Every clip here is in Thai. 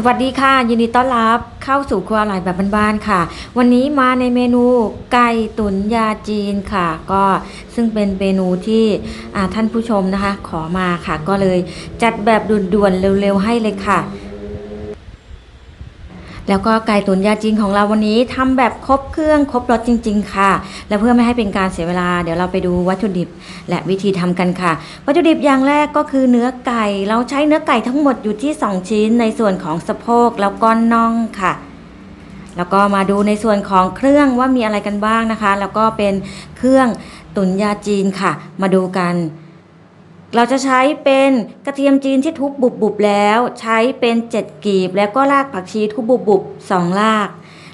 สวัสดีค่ะ ยินดีต้อนรับเข้าสู่ครัวอร่อยแบบบ้านๆค่ะ วันนี้มาในเมนูไก่ตุ๋นยาจีนค่ะ ก็ซึ่งเป็นเมนูที่ท่านผู้ชมนะคะ ขอมาค่ะ ก็เลยจัดแบบด่วนๆเร็วๆให้เลยค่ะ แล้วก็ไก่ตุ๋นยาจีนของเราวันนี้ทำแบบครบเครื่องครบรสจริง ๆ ค่ะ และเพื่อไม่ให้เป็นการเสียเวลาเดี๋ยวเราไปดูวัตถุดิบ และวิธีทำกันค่ะ วัตถุดิบอย่างแรกก็คือเนื้อไก่ เราใช้เนื้อไก่ทั้งหมดอยู่ที่ 2 ชิ้น ในส่วนของสะโพกแล้วก็น่องค่ะแล้วก็มาดูในส่วนของเครื่องว่ามีอะไรกันบ้างนะคะ แล้วก็เป็นเครื่องตุ๋นยาจีนค่ะ มาดูกัน เราจะใช้เป็นกระเทียมจีนที่ทุบบุบๆแล้ว ใช้เป็นเจ็ดกีบ แล้วก็รากผักชีทุบบุบๆสองราก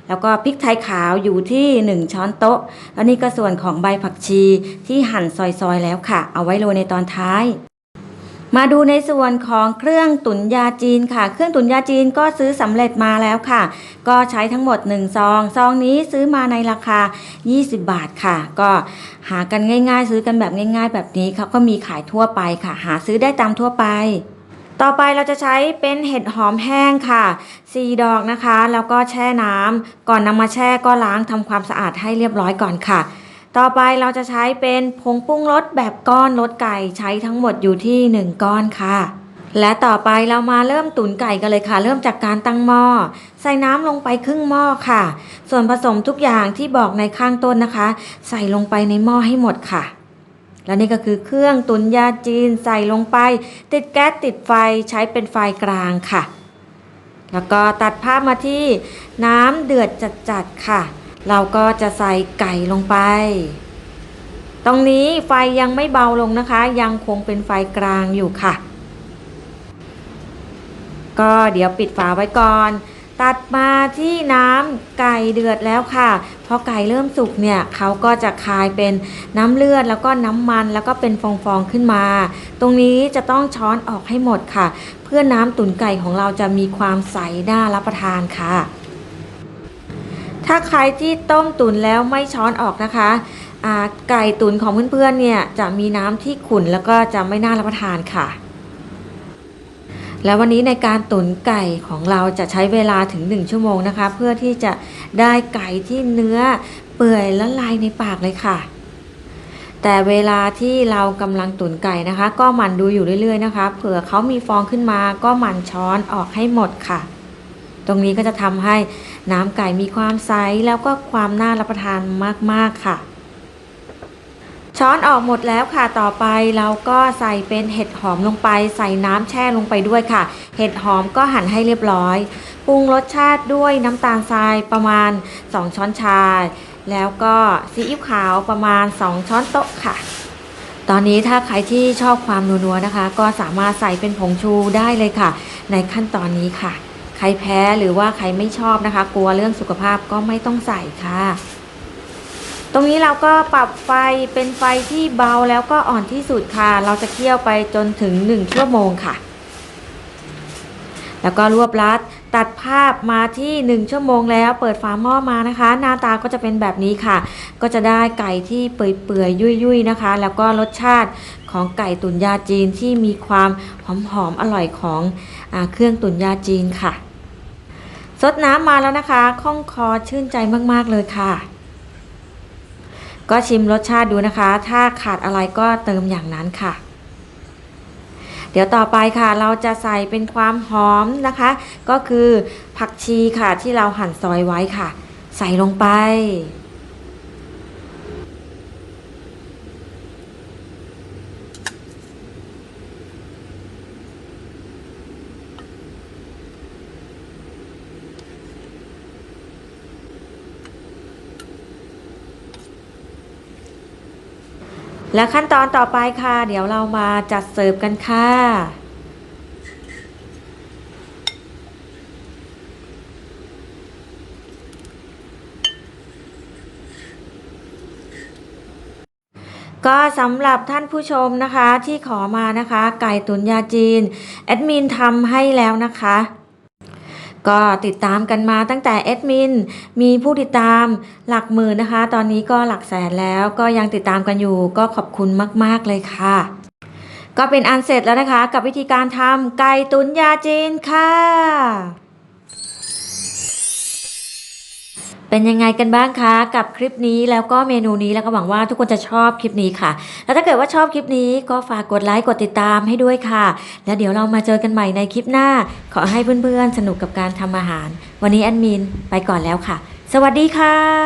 แล้วก็พริกไทยขาวอยู่ที่1ช้อนโต๊ะ แล้วนี่ก็ส่วนของใบผักชีที่หั่นซอยๆแล้วค่ะ เอาไว้โรยในตอนท้าย มาดูในส่วนของเครื่องตุ๋นยาจีนค่ะ เครื่องตุ๋นยาจีนก็ซื้อสำเร็จมาแล้วค่ะ ก็ใช้ทั้งหมด1ซองซองนี้ซื้อมาในราคา 20 บาทค่ะ ก็หากันง่าย ๆ ซื้อกันแบบง่าย ๆ แบบนี้เขาก็มีขายทั่วไปค่ะ หาซื้อได้ตามทั่วไปต่อไปเราจะใช้เป็นเห็ดหอมแห้งค่ะ4ดอกนะคะ แล้วก็แช่น้ำก่อนนำมาแช่ก็ล้างทำความสะอาดให้เรียบร้อยก่อนค่ะ ต่อไปเราจะใช้เป็นผงปรุงรสแบบก้อนรสไก่ใช้ทั้งหมดอยู่ที่ 1 ก้อนค่ะ และต่อไปเรามาเริ่มตุ๋นไก่กันเลยค่ะ เริ่มจากการตั้งหม้อใส่น้ำลงไปครึ่งหม้อค่ะ ส่วนผสมทุกอย่างที่บอกในข้างต้นนะคะ ใส่ลงไปในหม้อให้หมดค่ะ และนี่ก็คือเครื่องตุ๋นยาจีนใส่ลงไป ติดแก๊สติดไฟใช้เป็นไฟกลางค่ะ แล้วก็ตัดภาพมาที่น้ำเดือดจัดๆค่ะ เราก็จะใส่ไก่ลงไป ตรงนี้ไฟยังไม่เบาลงนะคะ ยังคงเป็นไฟกลางอยู่ค่ะ ก็เดี๋ยวปิดฝาไว้ก่อน ตัดมาที่น้ำไก่เดือดแล้วค่ะ พอไก่เริ่มสุกเนี่ยเขาก็จะคายเป็นน้ำเลือดแล้วก็น้ำมันแล้วก็เป็นฟองๆขึ้นมา ตรงนี้จะต้องช้อนออกให้หมดค่ะ เพื่อน้ำตุ๋นไก่ของเราจะมีความใสน่ารับประทานค่ะ ถ้าใครที่ต้มตุ๋นแล้วไม่ช้อนออกนะคะไก่ตุ๋นของเพื่อนๆเนี่ยจะมีน้ำที่ขุ่นแล้วก็จะไม่น่ารับประทานค่ะ แล้ววันนี้ในการตุ๋นไก่ของเราจะใช้เวลาถึง 1 ชั่วโมงนะคะ เพื่อที่จะได้ไก่ที่เนื้อเปื่อยละลายในปากเลยค่ะ แต่เวลาที่เรากำลังตุ๋นไก่นะคะ ก็หมั่นดูอยู่เรื่อยๆนะคะ เผื่อเขามีฟองขึ้นมาก็หมั่นช้อนออกให้หมดค่ะ ตรงนี้ก็จะทำให้ น้ำไก่มีความใสแล้วก็ความน่ารับประทานมากๆค่ะ ช้อนออกหมดแล้วค่ะต่อไปเราก็ใส่เป็นเห็ดหอมลงไป ใส่น้ำแช่ลงไปด้วยค่ะ เห็ดหอมก็หั่นให้เรียบร้อยปรุงรสชาติด้วยน้ำตาลทรายประมาณ 2 ช้อนชา แล้วก็ซีอิ๊วขาวประมาณ 2 ช้อนโต๊ะค่ะตอนนี้ถ้าใครที่ชอบความนัวๆนะคะ ก็สามารถใส่เป็นผงชูได้เลยค่ะ ในขั้นตอนนี้ค่ะ ใครแพ้หรือว่าใครไม่ชอบนะคะ กลัวเรื่องสุขภาพก็ไม่ต้องใส่ค่ะ ตรงนี้เราก็ปรับไฟเป็นไฟที่เบาแล้วก็อ่อนที่สุดค่ะ เราจะเคี่ยวไปจนถึง 1 ชั่วโมงค่ะ แล้วก็รวบรัด ตัดภาพมาที่ 1 ชั่วโมงแล้วเปิดฝาหม้อมานะคะ หน้าตาก็จะเป็นแบบนี้ค่ะ ก็จะได้ไก่ที่เปื่อยๆ ยุ่ยๆ นะคะ แล้วก็รสชาติของไก่ตุ๋นยาจีนที่มีความหอมๆ อร่อยของอเครื่องตุ๋นยาจีนค่ะ ซดน้ำมาแล้วนะคะคล่องคอชื่นใจมากๆเลยค่ะ ก็ชิมรสชาติดูนะคะ ถ้าขาดอะไรก็เติมอย่างนั้นค่ะ เดี๋ยวต่อไปค่ะ เราจะใส่เป็นความหอมนะคะ ก็คือผักชีค่ะที่เราหั่นซอยไว้ค่ะ ใส่ลงไป และขั้นตอนต่อไปค่ะ เดี๋ยวเรามาจัดเสิร์ฟกันค่ะ ก็สำหรับท่านผู้ชมนะคะที่ขอมานะคะ ไก่ตุ๋นยาจีน แอดมินทำให้แล้วนะคะ ก็ติดตามกันมาตั้งแต่เอดมินมีผู้ติดตามหลักหมื่นนะคะ ตอนนี้ก็หลักแสนแล้วก็ยังติดตามกันอยู่ก็ขอบคุณมาก ๆ เลยค่ะ ก็เป็นอันเสร็จแล้วนะคะ กับวิธีการทำไก่ตุ๋นยาจีนค่ะ เป็นยังไงกันบ้างคะกับคลิปนี้แล้วก็เมนูนี้แล้วก็หวังว่าทุกคนจะชอบคลิปนี้ค่ะ แล้วถ้าเกิดว่าชอบคลิปนี้ก็ฝากกดไลค์กดติดตามให้ด้วยค่ะ แล้วเดี๋ยวเรามาเจอกันใหม่ในคลิปหน้า ขอให้เพื่อนๆสนุกกับการทำอาหาร วันนี้แอดมินไปก่อนแล้วค่ะ สวัสดีค่ะ